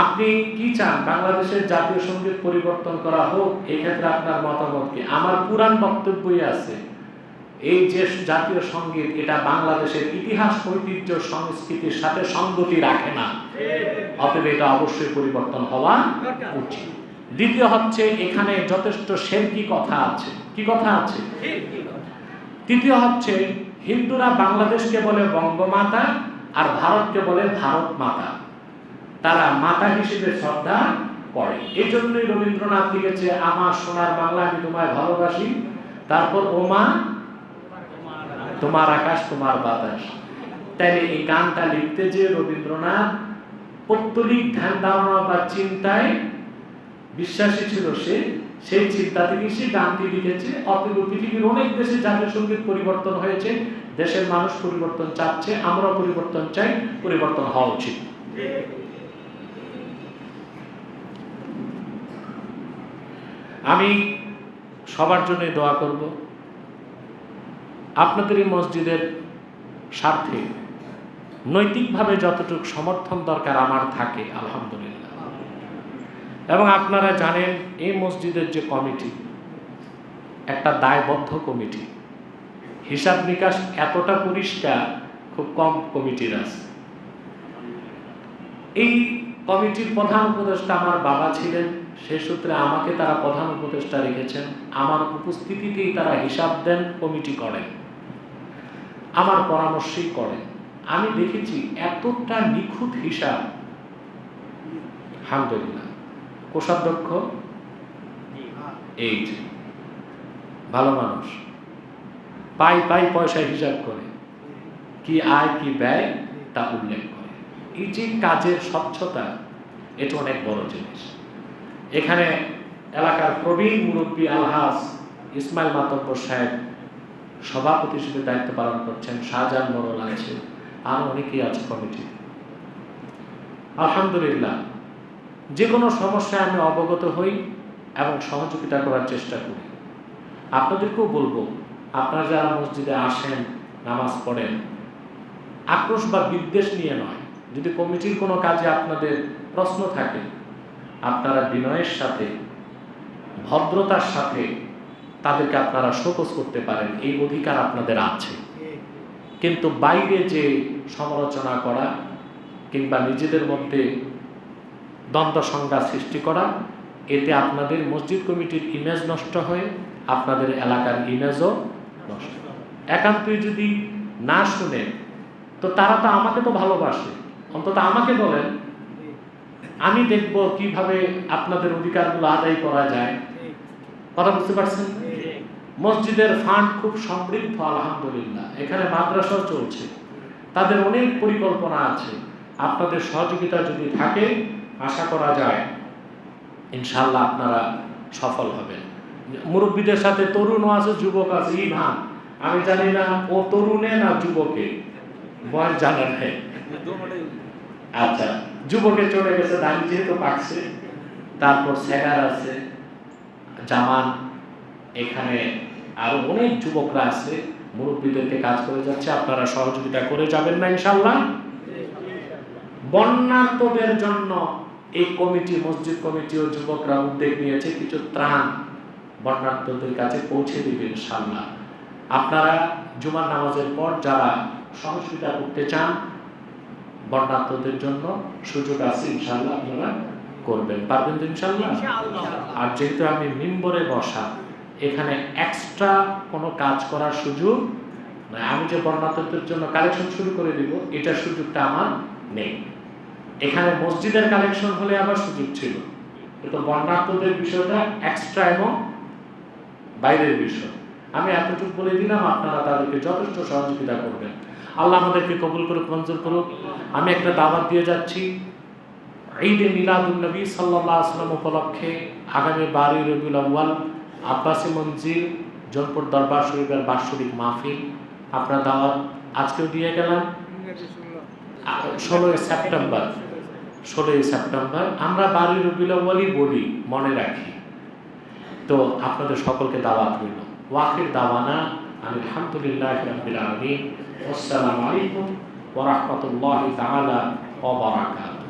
আপনি কি চান? বাংলাদেশের জাতীয় সংগীত পরিবর্তন করা হোক এই ক্ষেত্রে আপনার মতামত কি? আমার পুরান বক্তব্যই আছে, এই যে জাতীয় সংগীত, এটা বাংলাদেশের ইতিহাস, ঐতিহ্য, সংস্কৃতির সাথে সঙ্গতি রাখে না। অতএব এটা অবশ্যই পরিবর্তন হওয়া উচিত। দ্বিতীয় হচ্ছে, এখানে যথেষ্ট শেরকি কথা আছে। কি কথা আছে? তৃতীয় হচ্ছে, হিন্দুরা বাংলাদেশকে বলে বঙ্গমাতা আর ভারতকে বলে ভারত মাতা তারা মাতা হিসেবে শ্রদ্ধা করে। এই জন্যই রবীন্দ্রনাথ লিখেছে, আমার সোনার বাংলা আমি তোমায় ভালোবাসি, তারপর ওমা, তোমার আকাশ, তোমার বাতাস। তাইলে এই গানটা লিখতে যে রবীন্দ্রনাথ পৌত্তলিক ধ্যান ধারণা বা চিন্তায় বিশ্বাসী ছিল সে, সেই চিন্তা থেকে সে গানটি লিখেছে। অতএব পৃথিবীর অনেক দেশে জাতীয় সংগীত পরিবর্তন হয়েছে, দেশের মানুষ পরিবর্তন চাচ্ছে আমরা পরিবর্তন চাই, পরিবর্তন হওয়া উচিত। আমি সবার জন্য দোয়া করব। আপনাদের এই মসজিদের স্বার্থে নৈতিকভাবে যতটুকু সমর্থন দরকার আমার থাকে, আলহামদুলিল্লাহ। এবং আপনারা জানেন, এই মসজিদের যে কমিটি, একটা দায়বদ্ধ কমিটি, হিসাব নিকাশ এতটা পরিষ্কার, খুব কম কমিটির আছে। এই কমিটির প্রধান উপদেষ্টা আমার বাবা ছিলেন। সে সূত্রে আমাকে তারা প্রধান উপদেষ্টা রেখেছেন। আমার উপস্থিতিতেই তারা হিসাব দেন, কমিটি করেন। আমার পরামর্শই করেন। আমি দেখেছি এতটা নিখুঁত হিসাব। আলহামদুলিল্লাহ। কোষাধ্যক্ষ? এই যে, ভালো মানুষ। পাই পাই পয়সা হিসাব করে। কি আয়, কি ব্যয় তা উল্লেখ করে। এই যে কাজের স্বচ্ছতা, এটা অনেক বড় জিনিস। এখানে এলাকার প্রবীণ মুরব্বী আলহাজ ইসমাইল মাতব্বর সাহেব সভাপতি হিসেবে দায়িত্ব পালন করছেন, শাহজাহান মোড়ল আছে, আর অনেকেই আছে কমিটি আলহামদুলিল্লাহ, যে কোনো সমস্যায় আমি অবগত হই এবং সহযোগিতা করার চেষ্টা করি। আপনাদেরকেও বলব, আপনারা যারা মসজিদে আসেন, নামাজ পড়েন, আক্রোশ বা বিদ্বেষ নিয়ে নয়। যদি কমিটির কোনো কাজে আপনাদের প্রশ্ন থাকে আপনারা বিনয়ের সাথে, ভদ্রতার সাথে তাদেরকে আপনারা শোকস করতে পারেন। এই অধিকার আপনাদের আছে। কিন্তু বাইরে যে সমালোচনা করা কিংবা নিজেদের মধ্যে দ্বন্দ্ব সংজ্ঞা সৃষ্টি করা, এতে আপনাদের মসজিদ কমিটির ইমেজ নষ্ট হয়, আপনাদের এলাকার ইমেজও নষ্ট একান্তই যদি না শুনে তো তারা তো আমাকে তো ভালোবাসে। অন্তত আমাকে বলেন আমি দেখব কীভাবে আপনাদের অধিকারগুলো আদায় করা যায়। কথা বুঝতে পারছেন? মসজিদের ফান্ড খুব সমৃদ্ধ, আলহামদুলিল্লাহ। এখানে মাদ্রাসাও চলছে। তাদের অনেক পরিকল্পনা আছে। আপনাদের সহযোগিতা যদি থাকে, আশা করা যায় ইনশাল্লাহ আপনারা সফল হবেন। মুরব্বীদের সাথে তরুণও আছে, যুবক আছে। ইভান, আমি জানি না ও তরুণে না যুবকে। বয়স জানা নেই আচ্ছা যুবকে চলে গেছে দাঁড়িয়ে যেহেতু পাকছে, তারপর স্যাগার আছে, জামান, এখানে আরও অনেক যুবকরা আছে, মুরব্বীদেরকে কাজ করে যাচ্ছে, আপনারা সহযোগিতা করে যাবেন না ইনশাল্লাহ বন্যার্তদের জন্য এই কমিটি, মসজিদ কমিটি ও যুবকরা উদ্যোগ নিয়েছে, কিছু ত্রাণ বন্যার্তদের কাছে পৌঁছে দিবেন ইনশাল্লাহ আপনারা জুমার নামাজের পর যারা সহযোগিতা করতে চান বন্যার্তদের জন্য সুযোগ আছে ইনশাল্লাহ আপনারা করবেন। পারবেন তো ইনশাল্লাহ আর যেহেতু আমি মিম্বরে বসা এখানে এক্সট্রা কোনো কাজ করার সুযোগ আমি যে বর্ণাতদের জন্য কালেকশন শুরু করে দিব এটার সুযোগটা আমার নেই। এখানে মসজিদের কালেকশন হলে আবার সুযোগ ছিল। কিন্তু বর্ণার্থদের বিষয়টা এক্সট্রা এবং বাইরের বিষয়। আমি এতটুকু বলে দিলাম আপনারা তাদেরকে যথেষ্ট সহযোগিতা করবেন। আল্লাহ আমাদেরকে কবুল করুক, মঞ্জুর করুক। আমি একটা দাওয়াত দিয়ে যাচ্ছি। ঈদে মিলাদুল নবী সাল্লাহ আসলাম উপলক্ষে আগামী বারোই রবিউল আউ্য়াল আব্বাসী মঞ্জিল জনপুর দরবার শরীফের বাৎসরিক মাহফিল। আপনার দাওয়াত আজকেও দিয়ে গেলাম। ষোলোই সেপ্টেম্বর ষোলোই সেপ্টেম্বর আমরা বারোই রবিউল আউ্য়ালই বলি, মনে রাখি। তো আপনাদের সকলকে দাওয়াত রইল। ওয়াকির দাওয়ানা عن الحمد لله رب العالمين والسلام عليكم ورحمة الله تعالى وبركاته